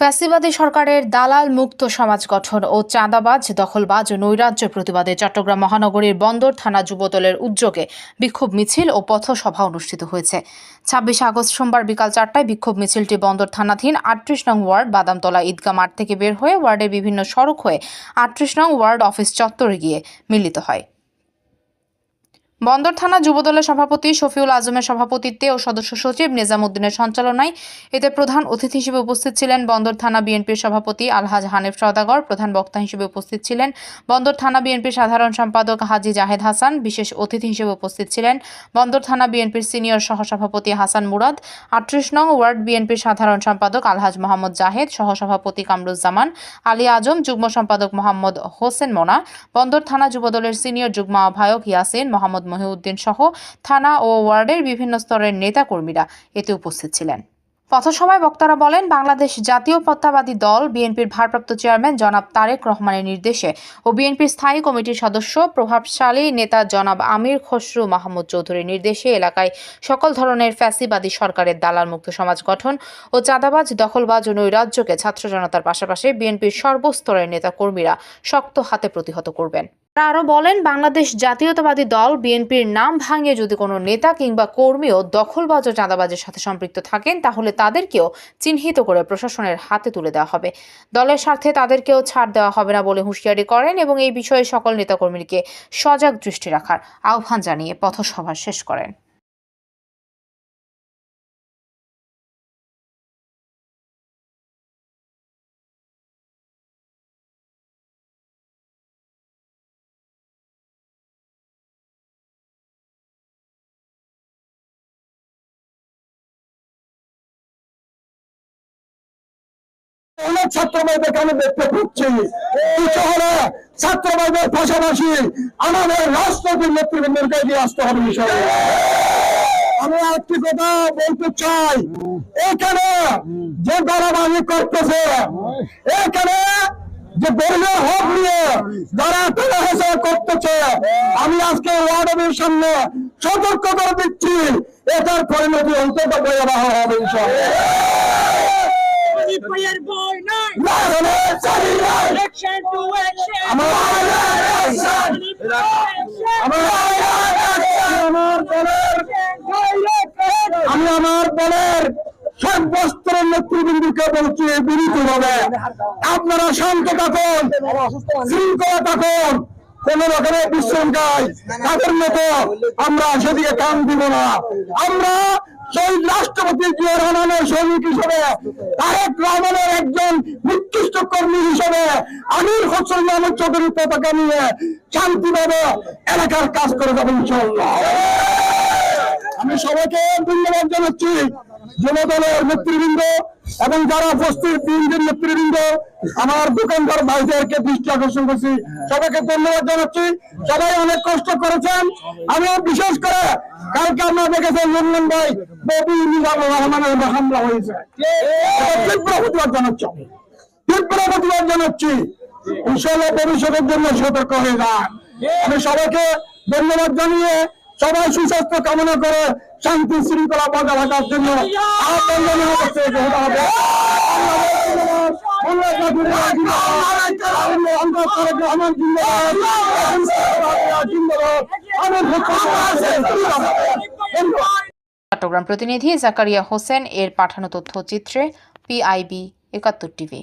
ফ্যাসিবাদী সরকারের দালাল মুক্ত সমাজ গঠন ও চাঁদাবাজ, দখলবাজ ও নৈরাজ্য প্রতিবাদে চট্টগ্রাম মহানগরীর বন্দর থানা যুবদলের উদ্যোগে বিক্ষোভ মিছিল ও পথসভা অনুষ্ঠিত হয়েছে। ছাব্বিশে আগস্ট সোমবার বিকাল চারটায় বিক্ষোভ মিছিলটি বন্দর থানাধীন আটত্রিশ নং ওয়ার্ড বাদামতলা ঈদগা মাঠ থেকে বের হয়ে ওয়ার্ডের বিভিন্ন সড়ক হয়ে আটত্রিশ নং ওয়ার্ড অফিস চত্বরে গিয়ে মিলিত হয়। বন্দর থানা যুবদলের সভাপতি শফিউল আজমের সভাপতিত্বে ও সদস্য সচিব নিজামুদ্দিনের সঞ্চালনায় এতে প্রধান অতিথি হিসেবে উপস্থিত ছিলেন বন্দর থানা বিএনপির সভাপতি আলহাজ হানিফ সওদাগর, প্রধান বক্তা হিসেবে উপস্থিত ছিলেন বন্দর থানা বিএনপির সাধারণ সম্পাদক হাজি জাহেদ হাসান, বিশেষ অতিথি হিসেবে উপস্থিত ছিলেন বন্দর থানা বিএনপির সিনিয়র সহসভাপতি হাসান মুরাদ, আটত্রিশ নং ওয়ার্ড বিএনপির সাধারণ সম্পাদক আলহাজ মোহাম্মদ জাহেদ, সহসভাপতি কামরুজ্জামান, আলী আজম, যুগ্ম সম্পাদক মোহাম্মদ হোসেন মোনা, বন্দর থানা যুবদলের সিনিয়র যুগ্ম আহ্বায়ক ইয়াসিন, মোহাম্মদ মহিউদ্দিন সহ থানা ও ওয়ার্ডের বিভিন্ন স্তরের নেতাকর্মীরা এতে উপস্থিত ছিলেন। পথসভায় বক্তারা বলেন, বাংলাদেশ জাতীয় প্রত্যাবাদী দল, বিএনপির ভারপ্রাপ্ত চেয়ারম্যান জনাব তারেক রহমানের নির্দেশে ও বিএনপির স্থায়ী কমিটির সদস্য, প্রভাবশালী নেতা জনাব আমির খসরু মাহমুদ চৌধুরীর নির্দেশে এলাকায় সকল ধরনের ফ্যাসিবাদী সরকারের দালাল মুক্ত সমাজ গঠন ও চাঁদাবাজ, দখলবাজ ও নৈরাজ্যকে ছাত্র জনতার পাশাপাশি বিএনপির সর্বস্তরের নেতা কর্মীরা শক্ত হাতে প্রতিহত করবেন। তারা আরও বলেন, বাংলাদেশ জাতীয়তাবাদী দল বিএনপির নাম ভাঙিয়ে যদি কোনো নেতা কিংবা কর্মীও দখলবাজ ও চাঁদাবাজের সাথে সম্পৃক্ত থাকেন, তাহলে তাদেরকেও চিহ্নিত করে প্রশাসনের হাতে তুলে দেওয়া হবে। দলের স্বার্থে তাদেরকেও ছাড় দেওয়া হবে না বলে হুঁশিয়ারি করেন এবং এই বিষয়ে সকল নেতাকর্মীকে সজাগ দৃষ্টি রাখার আহ্বান জানিয়ে পথসভা শেষ করেন। অনেক ছাত্র ভাইদেরকে আমি দেখতে পাচ্ছি। কিছু হলে ছাত্র ভাইদের পাশাপাশি আমাদের রাজনৈতিক নেতৃবৃন্দকে এগিয়ে আসতে হবে বিষয়ে আমি একটি কথা বলতে চাই। এখানে যে দাঁড়াবাজি করতেছে, এখানে যে ধর্মীয় হক নিয়ে যারা হেসা করতেছে, আমি আজকে ওয়ার্ড অফিসের সামনে সতর্ক করে দিচ্ছি। এটার পরিণতি অন্তত ভয়াবহ হবে ইনশাআল্লাহ। Boy night. Action to action. আমার Action. আমার দলের আমি আমার দলের সর্বস্তরের নেতৃবৃন্দকে বলছি বিনীত হবে আপনারা শান্ত থাকুন শৃঙ্খলা থাকুন কোন রকমের বিশৃঙ্খলায় তাদের মতো আমরা সেদিকে কান দিব না আমরা শহীদ রাষ্ট্রপতি সৈনিক হিসেবে তারেক রহমানের একজন নিকৃষ্ট কর্মী হিসেবে আমির হোসেন মোহাম্মদ চৌধুরীর পতাকা নিয়ে শান্তিভাবে এলাকার কাজ করে যাবেন আমি সবাইকে ধন্যবাদ জানাচ্ছি। নেতৃবৃন্দ এবং যারা উপস্থিত বিএনপির নেতৃবৃন্দ, আমার দোকানদার ভাইদেরকে দৃষ্টি আকর্ষণ করছি। সবাইকে ধন্যবাদ জানাচ্ছি। সবাই অনেক কষ্ট করেছেন। আমি বিশেষ করে কালকে আপনারা দেখেছেন লন্ডন ভাই ববি মিজানুর রহমানের হামলা হয়েছে। তীব্র প্রতিবাদ জানাচ্ছি তীব্র প্রতিবাদ জানাচ্ছি। ইনশাল্লাহ ভবিষ্যতের জন্য সতর্ক হয়ে যান। আমি সবাইকে ধন্যবাদ জানিয়ে সবাই সুস্বাস্থ্য কামনা করে শান্তি শৃঙ্খলা বজায় রাখার জন্য চট্টগ্রাম প্রতিনিধি জাকারিয়া হোসেন এর পাঠানো তথ্যচিত্রে পিআইবি একাত্তর টিভি।